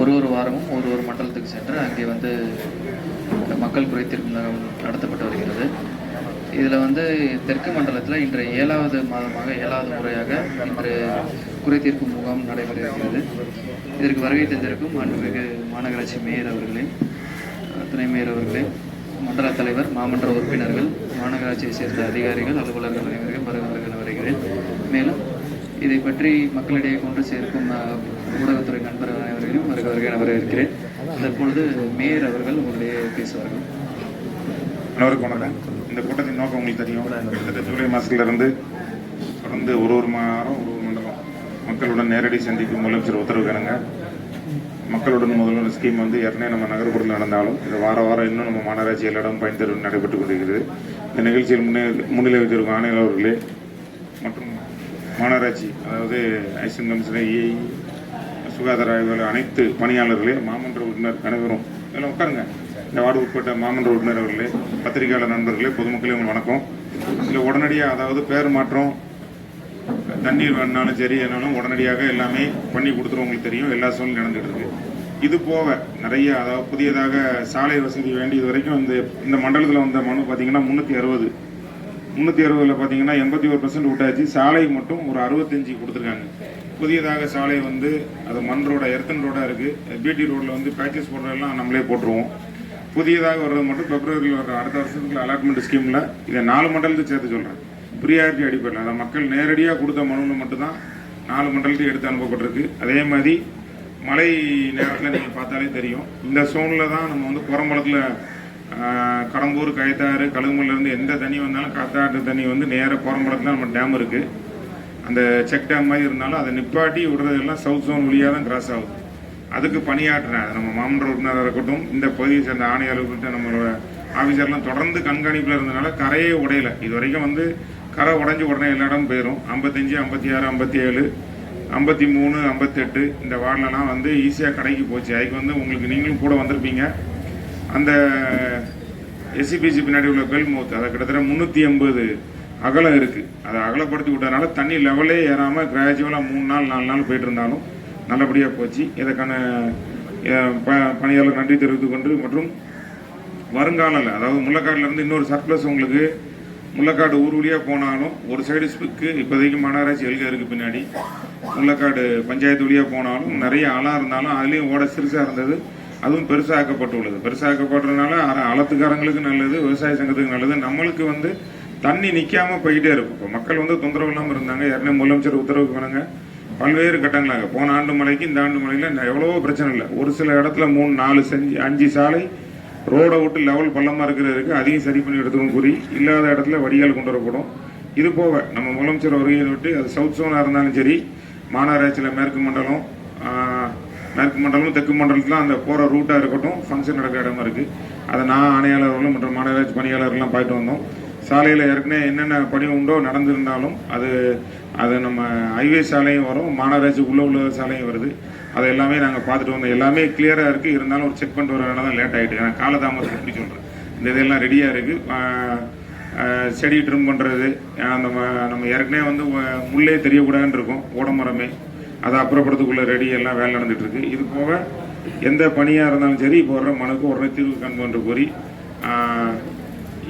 ஒரு ஒரு வாரமும் ஒரு ஒரு மண்டலத்துக்கு சென்று அங்கே வந்து மக்கள் குறைத்தீர்ப்பு நடத்தப்பட்டு வருகிறது. இதில் வந்து தெற்கு மண்டலத்தில் இன்று ஏழாவது மாதமாக ஏழாவது முறையாக இன்று குறைதீர்ப்பு முகாம் நடைபெற இருக்கிறது இதற்கு வருகை தந்திருக்கும் அன்புமிகு மாநகராட்சி மேயர் அவர்களே துணை மேயர் அவர்களே மண்டல தலைவர் மாமன்ற உறுப்பினர்கள் மாநகராட்சியை சேர்ந்த அதிகாரிகள் அலுவலர்கள் அனைவரையும் வருகிறேன். மேலும் இதை பற்றி மக்களிடையே கொண்டு சேர்க்கும் ஊடகத்துறை நண்பர்கள் அனைவரையும் வருக வருக என வரவேற்கிறேன். தற்பொழுது மேயர் அவர்கள் உங்களுடைய பேசுவார்கள். அனைவருக்கும் வணக்கம். இந்த கூட்டத்தின் நோக்கம் உங்களுக்கு தெரியும். கிட்டத்தட்ட ஜூலை மாதத்துலேருந்து தொடர்ந்து ஒரு ஒரு மாதம் ஒரு ஒரு மண்டலம் மக்களுடன் நேரடி சந்திக்கும் முதலமைச்சர் உத்தரவு மக்களுடன் முதல்வர் ஸ்கீம் வந்து ஏற்கனவே நம்ம நகர்ப்புறத்தில் நடந்தாலும் இது வார வாரம் இன்னும் நம்ம மாநகராட்சி எல்லாரும் பயன்தரும் நடைபெற்றுக் கொண்டிருக்கிறது. இந்த நிகழ்ச்சியில் முன்னே முன்னிலை வைத்திருக்கும் ஆணையாளர்களே மாநகராட்சி அதாவது ஐசன் கமிஷனர் ஏஐ சுகாதார ஆய்வாளர் அனைத்து பணியாளர்களே மாமன்ற உறுப்பினர் அனைவரும் இதில் உட்காருங்க. இந்த வார்டு உட்பட்ட மாமன்ற உறுப்பினர் அவர்களே பத்திரிகையாளர் நண்பர்களே பொதுமக்களே உங்களுக்கு வணக்கம். இதில் உடனடியாக அதாவது பேர் மாற்றம் தண்ணீர் வேணாலும் சரி என்னாலும் உடனடியாக எல்லாமே பண்ணி கொடுத்துருவவங்களுக்கு தெரியும் எல்லா சூழ்நிலையும் நடந்துகிட்டு இருக்கு. இது போக நிறைய அதாவது புதியதாக சாலை வசதி வேண்டியது வரைக்கும் இந்த இந்த மண்டலத்தில் வந்த மனு பார்த்தீங்கன்னா முந்நூற்றி அறுபது. முந்நூற்றி அறுபதில் பார்த்தீங்கன்னா எண்பத்தி ஒரு பர்சன்ட் விட்டாச்சு. சாலை மட்டும் ஒரு அறுபத்தஞ்சு கொடுத்துருக்காங்க. புதியதாக சாலை வந்து அது மண் ரோட எர்த்தன் ரோடாக இருக்குது பிடி ரோட்டில் வந்து பேக்கேஜ் போடுறதெல்லாம் நம்மளே போட்டுருவோம். புதியதாக வர்றது மட்டும் பிப்ரவரியில் வர அடுத்த வருஷத்துக்கு அலாட்மெண்ட் ஸ்கீமில் இதை நாலு மண்டலத்துக்கு சேர்த்து சொல்கிறேன் ப்ரியாரிட்டி அடிப்படையில். அதை மக்கள் நேரடியாக கொடுத்த மனுவில் மட்டும்தான் நாலு மண்டலத்துக்கு எடுத்து அனுப்பப்பட்டிருக்கு. அதே மாதிரி மழை நேரத்தில் நீங்கள் பார்த்தாலே தெரியும். இந்த சோனில் தான் நம்ம வந்து புறம்பலத்தில் கடம்பூர் கயத்தாறு கழுகுமலேருந்து எந்த தண்ணி வந்தாலும் காத்தாட்டு தண்ணி வந்து நேராக புறம்பலத்தில் நம்ம டேம் இருக்குது அந்த செக் டேம் மாதிரி இருந்தாலும் அதை நிப்பாட்டி விடுறதெல்லாம் சவுத் ஜோன் வழியாக தான் கிராஸ் ஆகுது அதுக்கு பணியாற்றுறேன் அது நம்ம மாமன்ற உறுப்பினராக இருக்கட்டும் இந்த பகுதியை சேர்ந்த ஆணையாளர்கள்ட்ட நம்மளோட ஆஃபீஸர்லாம் தொடர்ந்து கண்காணிப்பில் இருந்தனால கரையே உடையல. இது வரைக்கும் வந்து கரை உடஞ்சி உடனே எல்லா இடமும் போயிடும் ஐம்பத்தஞ்சு ஐம்பத்தி ஆறு ஐம்பத்தி ஏழு ஐம்பத்தி மூணு ஐம்பத்தெட்டு இந்த வார்டிலலாம் வந்து ஈஸியாக கடைக்கு போச்சு. அதுக்கு வந்து உங்களுக்கு நீங்களும் கூட வந்திருப்பீங்க. அந்த எஸ்சிபிசி பின்னாடி உள்ள பெல் அதை கிட்டத்தட்ட முந்நூற்றி எண்பது அகலம் இருக்குது அதை அகலப்படுத்தி விட்டதுனால தண்ணி லெவலே ஏறாமல் கிராஜுவலாக மூணு நாள் நாலு நாள் போயிட்டு இருந்தாலும் நல்லபடியாக போச்சு. இதற்கான ப- பணியாளர் நன்றி தெரிவித்துக் கொண்டு மற்றும் வருங்காலில் அதாவது முள்ளக்காடுல இருந்து இன்னொரு சர்ப்ளஸ் உங்களுக்கு முள்ளக்காடு ஊர் வழியாக போனாலும் ஒரு சைடு ஸ்பிக்கு இப்போதைக்கு மாநகராட்சி எழுக இருக்கு பின்னாடி. முள்ளக்காடு பஞ்சாயத்து வழியாக போனாலும் நிறைய ஆளாக இருந்தாலும் அதுலேயும் ஓட சிறுசாக இருந்தது. அதுவும் பெருசாக்கப்பட்டுள்ளது. பெருசாக்கப்படுறதுனால அளத்துக்காரங்களுக்கு நல்லது விவசாய சங்கத்துக்கு நல்லது. நம்மளுக்கு வந்து தண்ணி நிற்காம போயிட்டே இருக்கும். இப்போ மக்கள் வந்து தொந்தரவு இல்லாமல் இருந்தாங்க. ஏற்கனவே முதலமைச்சர் உத்தரவுக்கு வேணுங்க பல்வேறு கட்டங்களாக. போன ஆண்டு மலைக்கு இந்த ஆண்டு மலையில் எவ்வளவோ பிரச்சனை இல்லை. ஒரு சில இடத்துல மூணு நாலு செஞ்சு அஞ்சு சாலை ரோடை விட்டு லெவல் பள்ளமாக இருக்கிறதுக்கு அதையும் சரி பண்ணி எடுத்துக்கணும் கூறி இல்லாத இடத்துல வடிகால் கொண்டு வரப்படும். இது போக நம்ம முதலமைச்சர் வருகையை விட்டு அது சவுத் சோனாக இருந்தாலும் சரி மாநகராட்சியில் மேற்கு மண்டலம் மேற்கு மண்டலம் தெற்கு மண்டலத்தில் அந்த போகிற ரூட்டாக இருக்கட்டும் ஃபங்க்ஷன் நடக்கிற இடமா இருக்குது அதை நான் ஆணையாளர்களும் மற்றும் மாநகராட்சி பணியாளர்கள்லாம் போயிட்டு வந்தோம். சாலையில் ஏற்கனவே என்னென்ன பணி உண்டோ நடந்திருந்தாலும் அது அது நம்ம ஹைவே சாலையும் வரும் மாநகராட்சி உள்ள உள்ள சாலையும் வருது. அதை எல்லாமே நாங்கள் பார்த்துட்டு வந்தோம். எல்லாமே கிளியராக இருக்குது இருந்தாலும் ஒரு செக் பண்ணிட்டு வரனால தான் லேட் ஆகிட்டு ஏன்னா காலதாமதம் எப்படி சொல்கிறேன் இந்த இதெல்லாம் ரெடியாக இருக்குது செடி ட்ரிம் பண்ணுறது நம்ம நம்ம ஏற்கனவே வந்து முள்ளே தெரியக்கூடாதுன்னு இருக்கும். ஓடமரமே. அதை அப்புறப்படுறதுக்குள்ள ரெடி எல்லாம் வேலை நடந்துட்டு இருக்கு இது போக எந்த பணியாக இருந்தாலும் சரி இப்போ வர்ற மனுக்கு உடனே தீர்வு காண்பு கோரி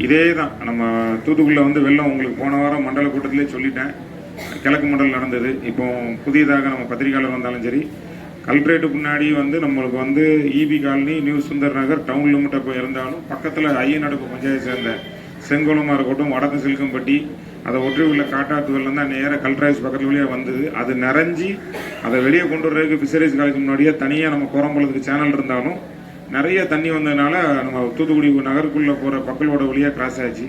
இதே தான் நம்ம தூத்துக்குடியில் வந்து வெள்ளம் உங்களுக்கு போன வாரம் மண்டல கூட்டத்திலே சொல்லிட்டேன். கிழக்கு மண்டல் நடந்தது. இப்போ புதியதாக நம்ம பத்திரிகையாளர் வந்தாலும் சரி கல்பரேட்டு முன்னாடி வந்து நம்மளுக்கு வந்து EB colony new Sundar Nagar town லிமிட்டை போய் இருந்தாலும் பக்கத்தில் ஐயனடுப்பு பஞ்சாயத்து சேர்ந்த செங்கோலமாக இருக்கட்டும் வடக்கு சில்கம்பட்டி அதை ஒற்றி உள்ள காட்டாத்து வெள்ளம் தான் நேராக கல்ட்ராய்ஸ் பக்கத்து வழியாக வந்தது. அது நிறைஞ்சி அதை வெளியே கொண்டு வர்றதுக்கு ஃபிஷரிஸ் காலேஜ் முன்னாடியே தனியாக நம்ம குரம்பலத்துக்கு சேனல் இருந்தாலும் நிறைய தண்ணி வந்ததுனால நம்ம தூத்துக்குடி நகருக்குள்ளே போகிற பக்கலோட வழியாக கிராஸ் ஆச்சு.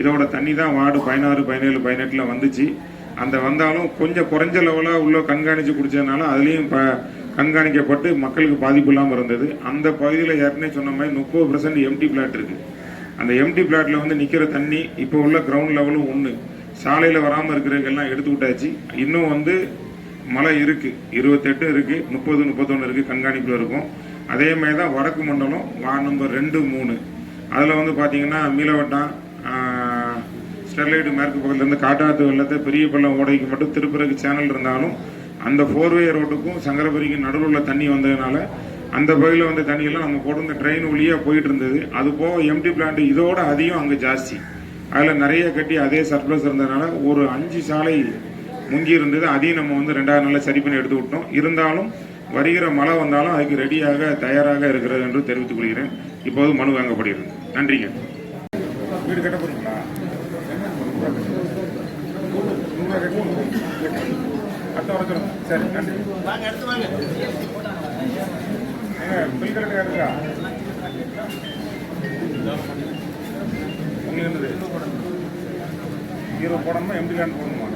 இதோட தண்ணி தான் வார்டு பதினாறு பதினேழு பதினெட்டில் வந்துச்சு. அந்த வந்தாலும் கொஞ்சம் குறைஞ்ச லெவலாக உள்ள கண்காணித்து குடிச்சதுனால அதுலேயும் ப கண்காணிக்கப்பட்டு மக்களுக்கு பாதிப்பு இல்லாமல் இருந்தது. அந்த பகுதியில் ஏற்கனவே சொன்ன மாதிரி முப்பது பர்சன்ட் எம்டி பிளாட் இருக்குது அந்த எம்டி பிளாட்ல வந்து நிற்கிற தண்ணி இப்போ உள்ள கிரவுண்ட் லெவலும் ஒன்று சாலையில் வராமல் இருக்கிறதுக்கெல்லாம் எடுத்து விட்டாச்சு. இன்னும் வந்து மழை இருக்கு. இருபத்தெட்டு இருக்கு. முப்பது முப்பத்தொன்று இருக்கு கண்காணிப்பில் இருக்கும். அதே மாதிரி தான் வடக்கு மண்டலம் வார்டு நம்பர் ரெண்டு மூணு. அதில் வந்து பார்த்திங்கன்னா மீளவட்டம் ஸ்டெர்லைட் மேற்கு பக்கத்துலேருந்து காட்டாத்து வெள்ளத்தை பெரிய பள்ளம் ஓடைக்கு மட்டும் திருப்புறதுக்கு சேனல் இருந்தாலும் அந்த ஃபோர்வே ரோட்டுக்கும் சங்கரபுரிக்கும் நடுவில் உள்ள தண்ணி வந்ததுனால அந்த பகுதியில் வந்து தண்ணியெல்லாம் நம்ம போட்டு ட்ரெயின் வழியாக போயிட்டு இருந்தது. அது போக எம்டி பிளான்ட் இதோட அதிகம் அங்கே ஜாஸ்தி. அதில் நிறைய கட்டி அதே சர்ப்ளஸ் இருந்ததுனால ஒரு அஞ்சு சாலை முங்கி இருந்தது. அதையும் நம்ம வந்து ரெண்டாவது நாளில் சரி பண்ணி எடுத்து விட்டோம். இருந்தாலும் வருகிற மழை வந்தாலும் அதுக்கு ரெடியாக தயாராக இருக்கிறது என்று தெரிவித்துக் கொள்கிறேன். இப்போது மனு வாங்கப்படுகிறது நன்றிங்க. வீடு கட்ட போறீங்களா? அடுத்த வர சரி நன்றி. ஹீரோ போடணுமா எம்டி லேண்ட் போடணுமா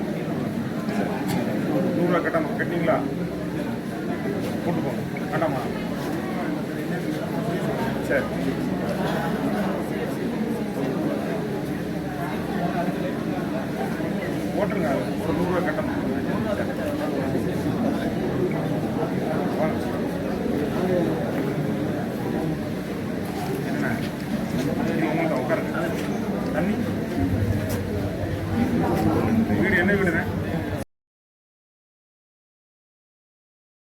நூறுரூவா கட்டாமா கட்டிங்களா கூட்டு போங்க கட்டாமா சரி போட்டுருங்க